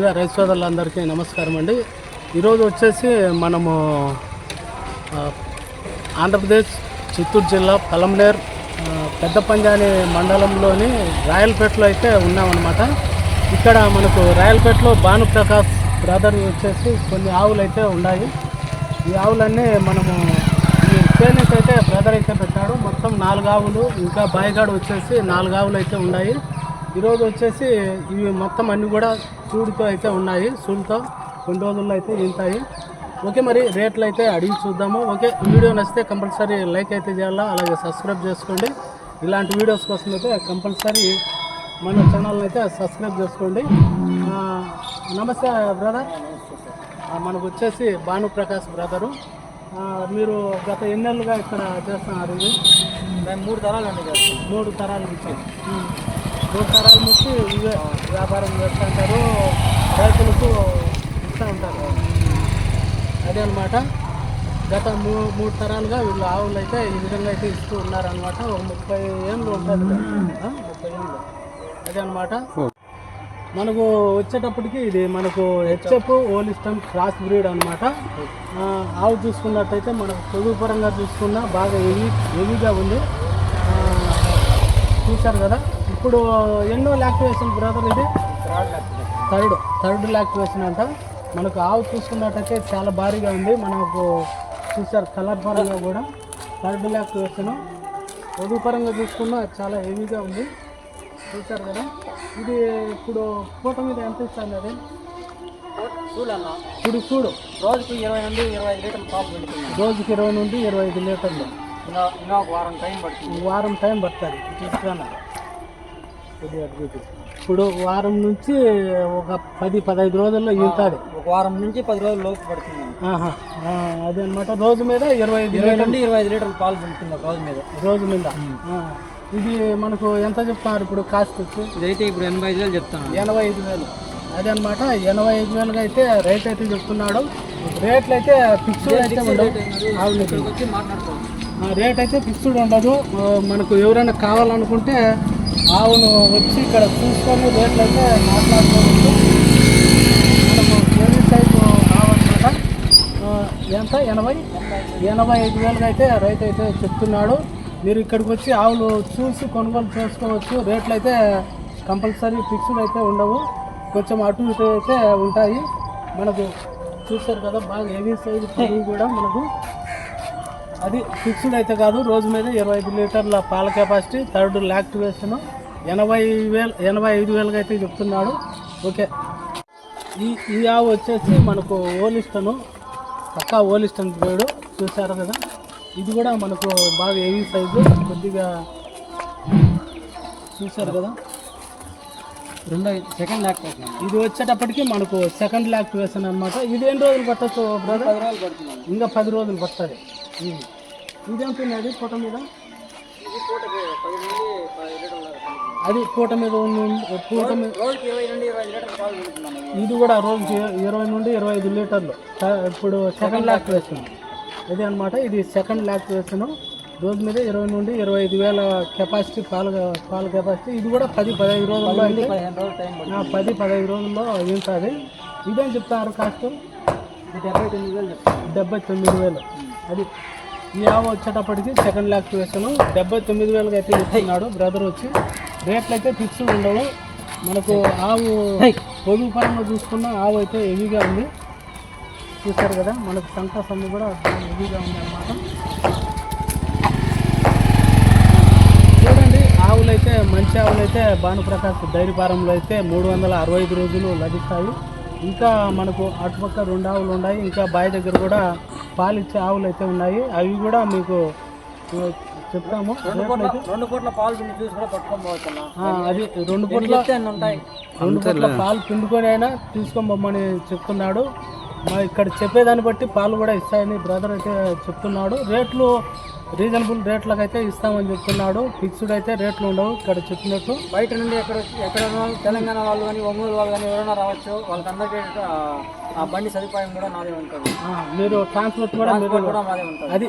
ముందుగా రైతు సోదరులందరికీ నమస్కారం అండి. ఈరోజు వచ్చేసి మనము ఆంధ్రప్రదేశ్ చిత్తూరు జిల్లా పలంనేర్ పెద్ద పంజాని మండలంలోని రాయలపేటలో అయితే ఉన్నామన్నమాట. ఇక్కడ మనకు రాయలపేటలో భానుప్రకాష్ బ్రదర్ వచ్చేసి కొన్ని ఆవులు అయితే ఉన్నాయి. ఈ ఆవులన్నీ మనము ఈ ట్రైనింగ్ అయితే బ్రదర్ అయితే పెట్టాడు. మొత్తం నాలుగు ఆవులు ఇంకా బాయిగాడు వచ్చేసి నాలుగు ఆవులు అయితే ఉన్నాయి. ఈరోజు వచ్చేసి ఇవి మొత్తం అన్ని కూడా చూడుతో అయితే ఉన్నాయి సూడుతో. కొన్ని రోజుల్లో అయితే ఉంటాయి ఓకే మరి రేట్లు అయితే అడిగి చూద్దాము. ఓకే వీడియో నచ్చితే కంపల్సరీ లైక్ అయితే చేయాలా? అలాగే సబ్స్క్రైబ్ చేసుకోండి. ఇలాంటి వీడియోస్ కోసం అయితే కంపల్సరీ మన ఛానల్ని అయితే సబ్స్క్రైబ్ చేసుకోండి. నమస్తే బ్రదర్. మనకు వచ్చేసి భానుప్రకాష్ బ్రదరు. మీరు గత ఎన్నేళ్ళుగా ఇక్కడ చేస్తున్నారు ఇది? మేము మూడు తరాలు అండి మూడు తరాల నుంచి. ఉమ్. మూడు తరాల నుంచి ఇవే వ్యాపారం చేస్తుంటారు రైతులకు ఇస్తూ ఉంటారు. అదే అనమాట గత మూ మూడు తరాలుగా వీళ్ళు ఆవులు అయితే ఈ విధంగా అయితే ఇస్తూ ఉన్నారనమాట ఒక ముప్పై ఏళ్ళు ఉంటుంది ముప్పై ఏళ్ళు. అదే అనమాట మనకు వచ్చేటప్పటికి ఇది మనకు హెచ్ఎఫ్ ఓలిస్టమ్ క్రాస్ బ్రీడ్ అనమాట ఆవు చూసుకున్నట్టయితే మనకు పొదుగు పరంగా చూసుకున్నా బాగా హెవీ హెవీగా ఉంది. చూశారు కదా? ఇప్పుడు ఎన్నో లాక్టివేషన్ బ్రదర్ ఇది? థర్డ్ థర్డ్ లాక్టివేషన్ అంట మనకు ఆవు చూసుకున్నట్టయితే చాలా భారీగా ఉంది. మనకు చూసారు కలర్ పరంగా కూడా. థర్డ్ లాక్టివేషన్ పొదుగు పరంగా చూసుకున్నా చాలా హెవీగా ఉంది. చూశారు కదా? ఇది ఇప్పుడు పూట మీద ఎంత ఇస్తుంది అది? చూడన్న. చూడు చూడు. రోజుకి ఇరవై నుండి ఇరవై ఐదు లీటర్ల పాలు పెడుతున్నాం. రోజుకి ఇరవై నుండి ఇరవై ఐదు లీటర్లు. ఇంకా ఒక వారం టైం పడుతుంది. వారం టైం పడుతుంది. ఇటు. ఇప్పుడు వారం నుంచి ఒక పది పదహైదు రోజుల్లో ఈతుంది. ఒక వారం నుంచి పది రోజుల లోపు పడుతుంది. అదే అనమాట రోజు మీద ఇరవై ఐదు ఇరవై నుండి ఇరవై ఐదు లీటర్ల పాలు పెడుతుంది రోజు మీద. రోజు మీద. ఇది మనకు ఎంత చెప్తున్నారు ఇప్పుడు కాస్ట్? వచ్చి ఇదైతే ఇప్పుడు ఎనభై ఐదు వేలు చెప్తాను. ఎనభై ఐదు వేలు. అదే అనమాట ఎనభై ఐదు వేలుగా అయితే రేట్ అయితే చెప్తున్నాడు. రేట్లు అయితే ఫిక్స్డ్ అయితే ఆ రేట్ అయితే ఫిక్స్డ్ ఉండదు. మనకు ఎవరైనా కావాలనుకుంటే ఆవును వచ్చి ఇక్కడ చూసుకొని రేట్లయితే మాట్లాడుకోవచ్చు. మనకు ఏమి సైజు ఆవు ఎంత? ఎనభై? ఎనభై ఐదు వేలుగా అయితే రైతు అయితే చెప్తున్నాడు. మీరు ఇక్కడికి వచ్చి ఆవులు చూసి కొనుగోలు చేసుకోవచ్చు. రేట్లు అయితే కంపల్సరీ ఫిక్స్డ్ అయితే ఉండవు. కొంచెం అటు ఇటు అయితే ఉంటాయి. మనకు చూస్తారు కదా బాగా హెవీ సైజు కూడా మనకు అది ఫిక్స్డ్ అయితే కాదు రోజు మీద ఇరవై ఐదు లీటర్ల పాల కెపాసిటీ థర్డ్ లాక్టివేషన్ ఎనభై వేలు ఎనభై ఐదు వేలుగా అయితే చెప్తున్నాడు. ఓకే. ఈ ఈ ఆవు వచ్చేసి మనకు ఓలిస్టను పక్కా ఓలిస్టన్ పేడు చూసారు కదా? ఇది కూడా మనకు బాగా హెవీ సైజు కొద్దిగా చూసారు కదా? రెండో సెకండ్ ల్యాక్ ఇది వచ్చేటప్పటికి మనకు సెకండ్ లాక్టివేషన్ అనమాట ఇది ఎన్ని రోజులు పట్టచ్చు బ్రదర్ పది రోజులు పడుతుంది. ఇంకా పది రోజులు పడుతుంది. ఇదేంటుంది అది? పూట మీద? ఇది. అది పూట మీద పూట మీద ఇది కూడా రోజుకి ఇరవై నుండి ఇరవై ఐదు లీటర్లు. ఇప్పుడు సెకండ్ లాక్టివేషన్ ఇది అనమాట ఇది సెకండ్ లాక్టివేషన్ రోజు మీద ఇరవై నుండి ఇరవై ఐదు వేల కెపాసిటీ పాల పాల కెపాసిటీ. ఇది కూడా పది పదహైదు రోజుల్లో అయితే ఆ, పది పదహైదు రోజుల్లో ఉంటుంది ఇదేం చెప్తారు కాస్ట్? ఇది డెబ్బై తొమ్మిది వేలు డెబ్బై తొమ్మిది వేలు. అది ఈ ఆవు వచ్చేటప్పటికి సెకండ్ లాక్టివేషన్ డెబ్బై తొమ్మిది వేలుగా అయితే ఇస్తున్నాడు బ్రదర్ వచ్చి. రేట్లు అయితే ఫిక్స్ ఉండవు. మనకు ఆవు పొదుగు పరంగా చూసుకున్న ఆవు అయితే హెవీగా ఉంది. చూస్తారు కదా మనకు సంత సమ్ము కూడా హెవీగా ఉంది అనమాట చూడండి ఆవులు అయితే మంచి ఆవులు అయితే భానుప్రకాష్ డైరీ ఫారంలో అయితే మూడు వందల అరవై ఐదు రోజులు లభిస్తాయి. ఇంకా మనకు అటుపక్క రెండు ఆవులు ఉన్నాయి. ఇంకా బావి దగ్గర కూడా పాలు ఇచ్చే ఆవులు అయితే ఉన్నాయి. అవి కూడా మీకు చెప్తాము. రెండు పూట్ల పాలు పిండి చూసి కూడా పట్టుకొని పోతున్నా. ఆ, అది రెండు ఉంటాయి. రెండు పూట్ల పాలు పిండుకొని అయినా తీసుకొని పొమ్మని చెప్తున్నాడు. మా ఇక్కడ చెప్పేదాన్ని బట్టి పాలు కూడా ఇస్తాయని బ్రదర్ అయితే చెప్తున్నాడు. రేట్లు రీజనబుల్ రేట్లకు అయితే ఇస్తామని చెప్తున్నాడు. ఫిక్స్డ్ అయితే రేట్లు ఉండవు ఇక్కడ చెప్పినట్టు. బయట నుండి ఎక్కడ ఎక్కడ తెలంగాణ వాళ్ళు కానీ ఒంగోలు వాళ్ళు కానీ ఎవరైనా రావచ్చు. వాళ్ళకందరికీ ఆ, బండి సదుపాయం కూడా నాదే ఉంటుంది. మీరు ట్రాన్స్పోర్ట్ కూడా కూడా మాదే ఉంటుంది. అది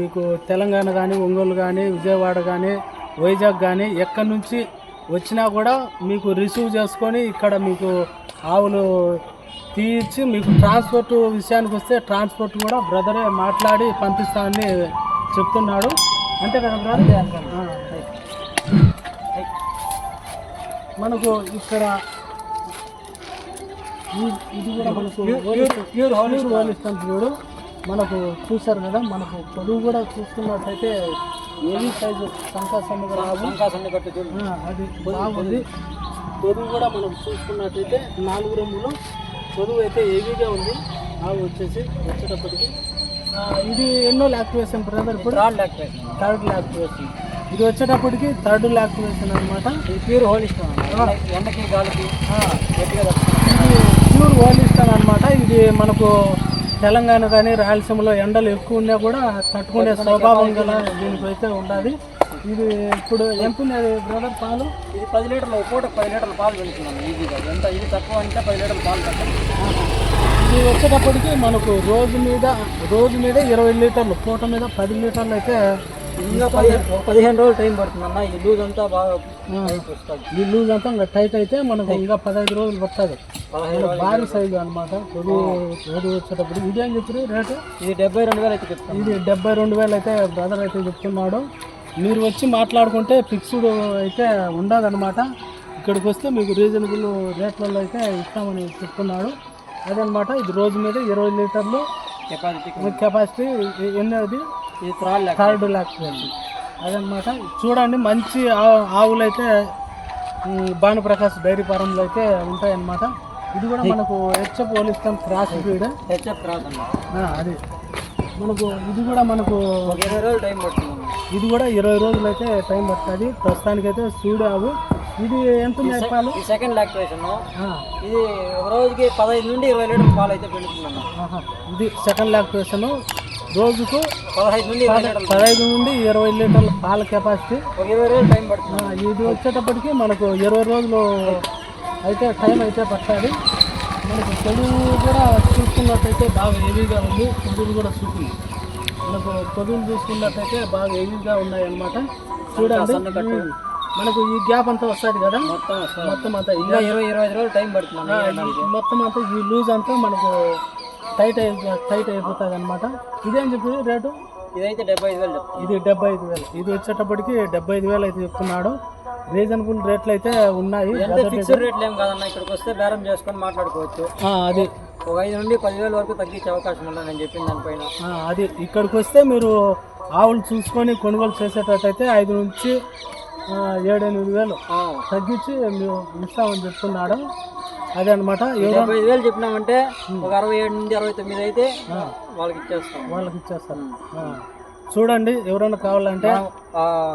మీకు తెలంగాణ కానీ ఒంగోలు కానీ విజయవాడ కానీ వైజాగ్ కానీ ఎక్కడి నుంచి వచ్చినా కూడా మీకు రిసీవ్ చేసుకొని ఇక్కడ మీకు ఆవులు తీయించి మీకు ట్రాన్స్పోర్ట్ విషయానికి వస్తే ట్రాన్స్పోర్ట్ కూడా బ్రదరే మాట్లాడి పంపిస్తామని చెప్తున్నాడు. అంతే కదా బ్రదర్. మనకు ఇక్కడ ఇది కూడా మనకు చూడు. మనకు చూసారు కదా మనకు పొడుగు కూడా చూసుకున్నట్టయితే ఏవి సైజు సంకాసం రావు. సంకాసాన్ని కట్టి చూడు. ఆ, అది బాగుంది. పొదువు కూడా మనం చూసుకున్నట్టయితే నాలుగు రొమ్ములు పొదువు అయితే హెవీగా ఉంది. ఆవు వచ్చేసి వచ్చేటప్పటికి ఇది ఎన్నో లాక్టివేషన్ బ్రదర్ ఇప్పుడు? రాడ్ లాక్టేషన్ థర్డ్ లాక్టివేషన్ ఇది వచ్చేటప్పటికి థర్డ్ లాక్టివేషన్ అనమాట ఇది ప్యూర్ హోలిస్ట్ ఎండకి గాలికి. ఇది ప్యూర్ ఓలిస్తాన్ అనమాట ఇది మనకు తెలంగాణ కానీ రాయలసీమలో ఎండలు ఎక్కువ ఉన్నా కూడా తట్టుకునే స్వభావం గల దీనికి అయితే ఉండాలి. ఇది ఇప్పుడు ఎంత ఉన్నది బ్రదర్ పాలు? ఇది పది లీటర్లు పూట పది లీటర్ల పాలు పెడుతున్నాను ఈజీగా ఎంత ఇది తక్కువ అంటే పది లీటర్ల పాలు పెట్టాలి ఇది వచ్చేటప్పటికి మనకు రోజు మీద రోజు మీద ఇరవై లీటర్లు పూట మీద పది లీటర్లు అయితే ఇంకా పదిహేను రోజులు టైం పడుతుందన్న ఈ లూజ్ అంతా బాగా ఈ లూజ్ అంతా ఇంకా టైట్ అయితే మనకు ఇంకా పదహైదు రోజులు పడుతుంది. పదహైదు భారీ సైజు అనమాట పొడి పొడి వచ్చేటప్పుడు ఇది ఏం చెప్పారు రేటు? ఇది డెబ్బై రెండు వేలు అయితే చెప్తాను ఇది డెబ్బై రెండు వేలు అయితే బ్రదర్ అయితే చెప్తున్నాడు. మీరు వచ్చి మాట్లాడుకుంటే ఫిక్స్డ్ అయితే ఉండదన్నమాట. ఇక్కడికి వస్తే మీకు రీజనబుల్ రేట్లలో అయితే ఇస్తామని చెప్తున్నాడు. అదనమాట ఇది రోజు మీద ఇరవై లీటర్లు కెపాసిటీ కెపాసిటీ ఎన్నోది? థర్డ్ ల్యాక్ అదనమాట చూడండి మంచి ఆవులు అయితే భానుప్రకాష్ డైరీ ఫారంలో అయితే ఉంటాయన్నమాట. ఇది కూడా మనకు హెచ్ఎఫ్ పోలిస్తాం క్రాస్ బ్రీడ్. హెచ్ఎఫ్ క్రాస్ అది. మనకు ఇది కూడా మనకు ఒక ఇరవై రోజులు టైం పడుతుంది. ఇది కూడా ఇరవై రోజులు అయితే టైం పడుతుంది. ప్రస్తుతానికైతే సూడు ఆవు. ఇది ఎంత పాలు? ఈ సెకండ్ లాక్టివేషన్ ఆ, ఇది ఒక రోజుకి పదహైదు నుండి ఇరవై లీటర్ల పాలు అయితే పెడుతుందన్న ఆహా. ఇది సెకండ్ లాక్టేషన్ రోజుకు పదహైదు నుండి పదహైదు నుండి ఇరవై లీటర్ల పాల కెపాసిటీ ఒక ఇరవై రోజులు టైం పడుతుంది. ఇది వచ్చేటప్పటికి మనకు ఇరవై రోజులు అయితే టైం అయితే పట్టాలి. మనకు పొదువు కూడా చూసుకున్నట్టయితే బాగా హెవీగా ఉంది. పొదువు కూడా చూసింది మనకు పొదువులు చూసుకున్నట్టయితే బాగా హెవీగా ఉన్నాయన్నమాట. చూడండి. మనకు ఈ గ్యాప్ అంతా వస్తుంది కదా? మొత్తం. మొత్తం అంతా ఇంకా ఇరవై ఇరవై రోజులు టైం పడుతుంది మొత్తం అంతా ఈ లూజ్ అంతా మనకు టైట్ అయి టైట్ అయిపోతుంది అనమాట ఇదేం చెప్పి రేటు? ఇదైతే డెబ్బై ఐదు వేలు ఇది డెబ్బై ఐదు వేలు. ఇది వచ్చేటప్పటికి డెబ్బై ఐదు వేలు అయితే చెప్తున్నాడు. రీజనబుల్ రేట్లు అయితే ఉన్నాయి. ఫిక్స్డ్ రేట్లు ఏం కాదన్న ఇక్కడికి వస్తే బేరం చేసుకొని మాట్లాడుకోవచ్చు. అది. ఒక ఐదు నుండి పదివేల వరకు తగ్గించే అవకాశం ఉంది నేను చెప్పిన దానిపైన. అది ఇక్కడికి వస్తే మీరు ఆవులు చూసుకొని కొనుగోలు చేసేటట్టయితే ఐదు నుంచి ఏడెనిమిది వేలు. తగ్గించి మేము ఇస్తామని చెప్తున్నాడు. అదే అనమాట డెబ్బై వేలు చెప్పినామంటే ఒక అరవై ఏడు నుండి అరవై తొమ్మిది అయితే వాళ్ళకి ఇచ్చేస్తాం. వాళ్ళకి ఇచ్చేస్తారు. ఆ. చూడండి ఎవరైనా కావాలంటే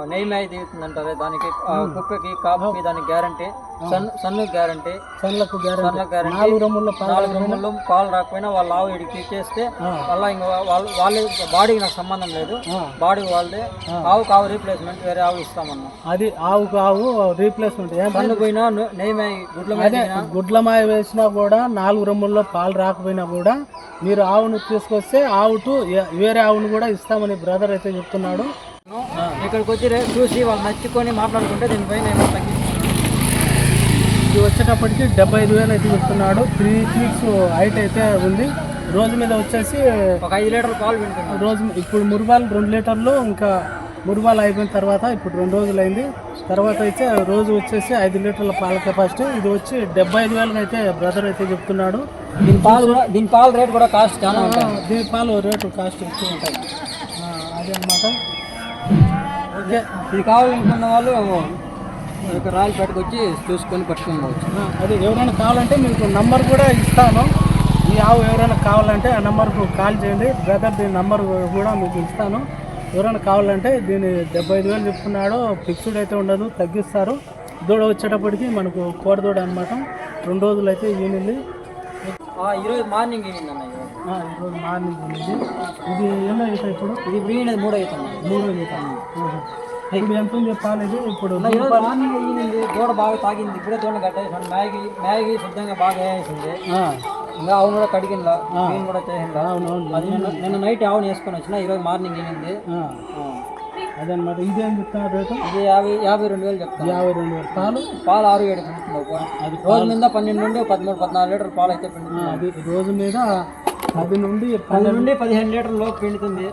నెయ్యి మేయ తీరుతుందంటారే దానికి కుక్కకి కాపుకి దానికి గ్యారంటీ సన్ సన్ను గ్యారంటీ సన్లకు గ్యారెంటీ సన్లకు గ్యారంటీ నాలుగు రమ్ముల్లో నాలుగు పాలు రాకపోయినా వాళ్ళ ఆవు ఇడికి ఇచ్చేస్తే మళ్ళీ ఇంకా వాళ్ళు వాళ్ళే బాడీకి నాకు సంబంధం లేదు. బాడీ వాళ్ళదే. ఆవుకు ఆవు రీప్లేస్మెంట్ వేరే ఆవు ఇస్తామన్నా. అది ఆవుకు ఆవు రీప్లేస్మెంట్ ఏం సన్ను పోయినా నెయ్యి మేయ గుడ్ల గుడ్ల మాయ వేసినా కూడా నాలుగు రమ్ముల్లో పాలు రాకపోయినా కూడా మీరు ఆవును తీసుకొస్తే ఆవు టు ఏ- వేరే ఆవును కూడా ఇస్తామని బ్రదర్ అయితే చెప్తున్నాడు. ఇక్కడికి వచ్చి చూసి వాళ్ళు నచ్చుకొని మాట్లాడుకుంటే దీనిపైన ఇది వచ్చేటప్పటికి డెబ్బై ఐదు వేలు అయితే చెప్తున్నాడు. త్రీ ఫీట్స్ హైట్ అయితే ఉంది. రోజు మీద వచ్చేసి ఒక ఐదు లీటర్ పాలు వింటున్నాను రోజు ఇప్పుడు మురుబాలు రెండు లీటర్లు ఇంకా మురుబాలు అయిపోయిన తర్వాత ఇప్పుడు రెండు రోజులు అయింది తర్వాత అయితే రోజు వచ్చేసి ఐదు లీటర్ల పాల కెపాసిటీ. ఇది వచ్చి డెబ్బై ఐదు వేలకు అయితే బ్రదర్ అయితే చెప్తున్నాడు. దీని పాలు కూడా దీని పాలు రేట్ కూడా కాస్ట్ చాలా దీని పాలు రేటు కాస్ట్ ఎక్కువ ఉంటాయి. అదే అనమాట ఇది కావాలనుకున్న వాళ్ళు ఒక రాయలపేటకు వచ్చి చూసుకొని పట్టుకోవచ్చు ఆ, అదే ఎవరైనా కావాలంటే మీకు నంబర్ కూడా ఇస్తాను. ఈ ఆవు ఎవరైనా కావాలంటే ఆ నెంబర్కు కాల్ చేయండి. బ్రదర్ దీని నంబర్ కూడా మీకు ఇస్తాను. ఎవరైనా కావాలంటే దీని డెబ్బై ఐదు వేలు చెప్తున్నాడు ఫిక్స్డ్ అయితే ఉండదు తగ్గిస్తారు. దూడ వచ్చేటప్పటికి మనకు కోడదూడ అనమాట. రెండు రోజులు అయితే ఈనింది ఈరోజు మార్నింగ్ ఈరోజు ఆ, ఈరోజు మార్నింగ్ ఉంది ఇది ఎన్నో అవుతాయి ఇప్పుడు? ఇది బ్రీడ్ మూడు అవుతుంది మూడు అవుతాయి ఇప్పుడు ఎంత ఉంది ఇప్పుడు మార్నింగ్ అయ్యింది దూడ బాగా తాగింది. ఇప్పుడే దూడ కట్టేసాను. మ్యాగీ మ్యాగీ శుద్ధంగా బాగా వేసింది. ఇంకా ఆవును కూడా కడిగిందా క్లీన్ కూడా చేసిందా అవునవును అది నిన్న నిన్న నైట్ ఆవును వేసుకొని వచ్చిన ఈరోజు మార్నింగ్ ఆ. అదనమాట. ఇదేం చెప్తున్నారు రేటు? ఇది యాభై యాభై రెండు వేలు చెప్తాను యాభై రెండు వేలు. పాలు? పాలు ఆరు ఏడు పిండుతుంది. అది రోజు మీద పన్నెండు నుండి పదమూడు పద్నాలుగు లీటర్ పాలు అయితే పిండుతుంది అది రోజు మీద పది నుండి పది నుండి పదిహేను లీటర్ లోపు పిండుతుంది.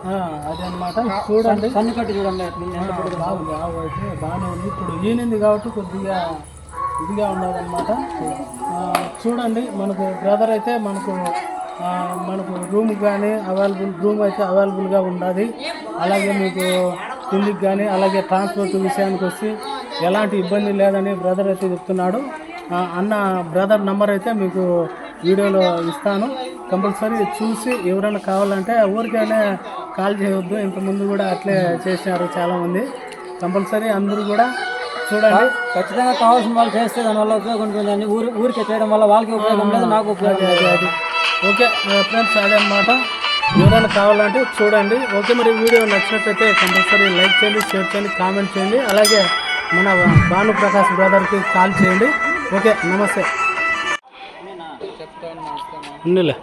అదనమాట చూడండి. సన్ను కట్టి చూడండి. బాగుంది. ఆవు అయితే బాగానే ఉంది. ఇప్పుడు ఈనింది కాబట్టి కొద్దిగా ఇదిగా ఉన్నదన్నమాట. చూడండి. మనకు బ్రదర్ అయితే మనకు మనకు రూమ్ కానీ అవైలబుల్ రూమ్ అయితే అవైలబుల్గా ఉన్నది అలాగే మీకు తిండికి కానీ అలాగే ట్రాన్స్పోర్ట్ విషయానికి వచ్చి ఎలాంటి ఇబ్బంది లేదని బ్రదర్ అయితే చెప్తున్నాడు. అన్న బ్రదర్ నంబర్ అయితే మీకు వీడియోలో ఇస్తాను. కంపల్సరీ చూసి ఎవరైనా కావాలంటే ఊరికైనా కాల్ చేయవద్దు ఇంతకుముందు కూడా అట్లే చేసినారు చాలామంది. కంపల్సరీ అందరూ కూడా చూడండి. ఖచ్చితంగా కావాల్సిన వాళ్ళు చేస్తే దానివల్ల ఉపయోగం ఉంటుందండి ఊరి ఊరికే చేయడం వల్ల వాళ్ళకి ఉపయోగం లేదు నాకు ఉపయోగం అది లేదు ఓకే ఫ్రెండ్స్ అదే అనమాట ఎవరైనా కావాలంటే చూడండి. ఓకే మరి వీడియో నచ్చినట్లయితే కంపల్సరీ లైక్ చేయండి షేర్ చేయండి కామెంట్ చేయండి. అలాగే మన భాను ప్రకాష్ బ్రదర్కి కాల్ చేయండి. ఓకే నమస్తే. ఉన్నిలే.